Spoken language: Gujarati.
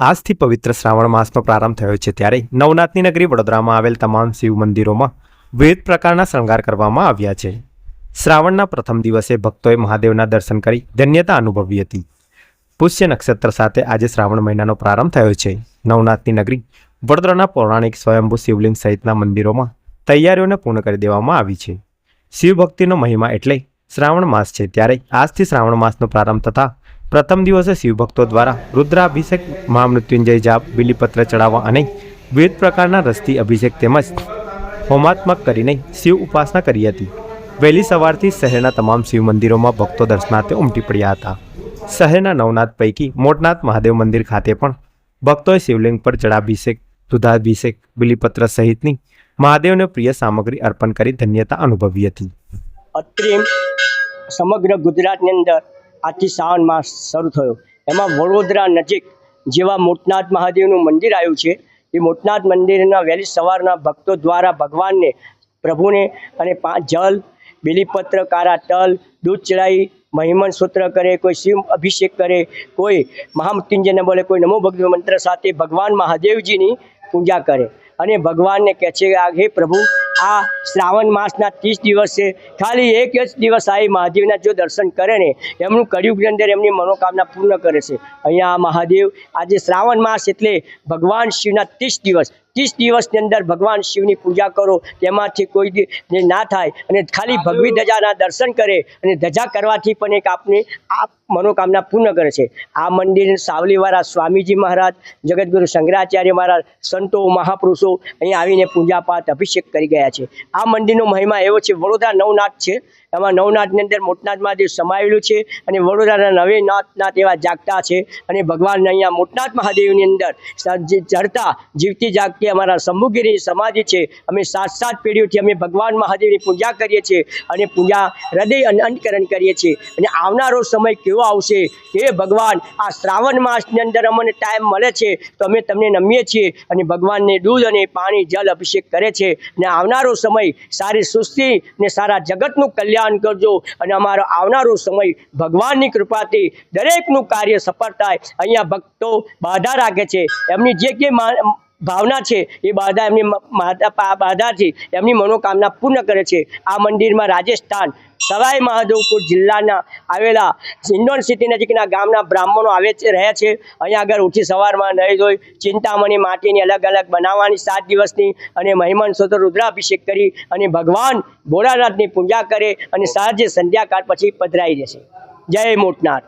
આજથી પવિત્ર શ્રાવણ માસનો પ્રારંભ થયો છે ત્યારે નવનાથની નગરી વડોદરામાં આવેલ તમામ શિવ મંદિરોમાં વિવિધ પ્રકારના શણગાર કરવામાં આવ્યા છે. શ્રાવણના પ્રથમ દિવસે ભક્તોએ મહાદેવના દર્શન કરી ધન્યતા અનુભવી હતી. પુષ્ય નક્ષત્ર સાથે આજે શ્રાવણ મહિનાનો પ્રારંભ થયો છે. નવનાથની નગરી વડોદરાના પૌરાણિક સ્વયંભૂ શિવલિંગ સહિતના મંદિરોમાં તૈયારીઓને પૂર્ણ કરી દેવામાં આવી છે. શિવભક્તિનો મહિમા એટલે શ્રાવણ માસ છે. ત્યારે આજથી શ્રાવણ માસનો પ્રારંભ થતા પ્રથમ દિવસે શિવભક્તો દ્વારા રુદ્રાભિષેક, મહામૃત્યુંજય જાપ, બિલીપત્ર ચડાવવા અને વિવિધ પ્રકારના રસથી અભિષેક તેમજ હોમાત્મક કરીને શિવ ઉપાસના કરી હતી. વહેલી સવારથી શહેરના તમામ શિવ મંદિરોમાં ભક્તો દર્શનાર્થે ઉમટી પડ્યા હતા. શહેરના નવનાથ પૈકી મોટનાથ મહાદેવ મંદિર ખાતે પણ ભક્તોએ શિવલિંગ પર જળાભિષેક, દુધાભિષેક, બિલીપત્ર સહિતની મહાદેવને પ્રિય સામગ્રી અર્પણ કરી ધન્યતા અનુભવી હતી. અત્રિમ સમગ્ર ગુજરાતની અંદર આજથી શ્રાવણ માસ શરૂ થયો. એમાં વડોદરા નજીક જેવા મોટનાથ મહાદેવનું મંદિર આવ્યું છે. એ મોટનાથ મંદિરના વહેલી સવારના ભક્તો દ્વારા ભગવાનને, પ્રભુને અને પાંચ જલ બિલીપત્ર કારા તલ, દૂધ ચડાવી મહિમન સૂત્ર કરે, કોઈ શિવ અભિષેક કરે, કોઈ મહામૃત્યુંજયને બોલે, કોઈ નમો ભગવાન મંત્ર સાથે ભગવાન મહાદેવજીની પૂજા કરે. અને ભગવાનને કહે છે આ હે પ્રભુ આ શ્રાવણ માસના ત્રીસ દિવસે ખાલી એક જ દિવસ આવી મહાદેવના જો દર્શન કરે ને, એમનું કળિયુગની અંદર એમની મનોકામના પૂર્ણ કરે છે. અહીંયા મહાદેવ આજે શ્રાવણ માસ એટલે ભગવાન શિવના ત્રીસ દિવસ. ત્રીસ દિવસની અંદર ભગવાન શિવની પૂજા કરો તેમાંથી કોઈ ના થાય અને ખાલી ભગવી ધજાના દર્શન કરે અને ધજા કરવાથી પણ એક આપની આ મનોકામના પૂર્ણ કરે છે. આ મંદિર સાવલીવાળા સ્વામીજી મહારાજ જગતગુરુ શંકરાચાર્ય મહારાજ સંતો મહાપુરુષો અહીં આવીને પૂજા પાઠ અભિષેક કરી ગયા છે. આ મંદિરનો મહિમા એવો છે વડોદરા નવનાથ છે. એમાં નવનાથની અંદર મોટનાથ મહાદેવ સમાયેલું છે અને વડોદરાના નવે નાથનાથ એવા જાગતા છે અને ભગવાન અહીંયા મોટનાથ મહાદેવની અંદર ચડતા જીવતી જાગતી અમારા શંભુગીરી સમાધિ છે. અમે સાત સાત પેઢીઓથી અમે ભગવાન મહાદેવની પૂજા કરીએ છીએ અને પૂજા હૃદય અને અંતકરણ કરીએ છીએ. અને આવનારો સમય કેવો આવશે કે ભગવાન આ શ્રાવણ માસની અંદર અમને ટાઈમ મળે છે તો અમે તમને નમીએ છીએ અને ભગવાનને દૂધ અને પાણી જલ અભિષેક કરે છે. અને આવનારો સમય સારી સુસ્તી ને સારા જગતનું કલ્યાણ કરજો અને અમારો આવનારો સમય ભગવાનની કૃપાથી દરેકનું કાર્ય સફળ થાય. અહીંયા ભક્તો બાધા રાખે છે. એમની જે કે ભાવના છે, એ બાધા એમની બાધાથી એમની મનોકામના પૂર્ણ કરે છે. આ મંદિરમાં રાજસ્થાન સવાઈ માધવપુર જિલ્લાના આવેલા સિંડોન સિટી નજીકના ગામના બ્રાહ્મણો આવે છે રહે છે. અહીંયા આગળ ઉઠી સવારમાં નહીં જોઈ ચિંતામણી માટીની અલગ અલગ બનાવવાની સાત દિવસની અને મહેમાન સોતો રુદ્રાભિષેક કરી અને ભગવાન ભોળાનાથની પૂજા કરે અને સાંજે સંધ્યાકાળ પછી પધરાઈ જશે. જય મોટનાથ.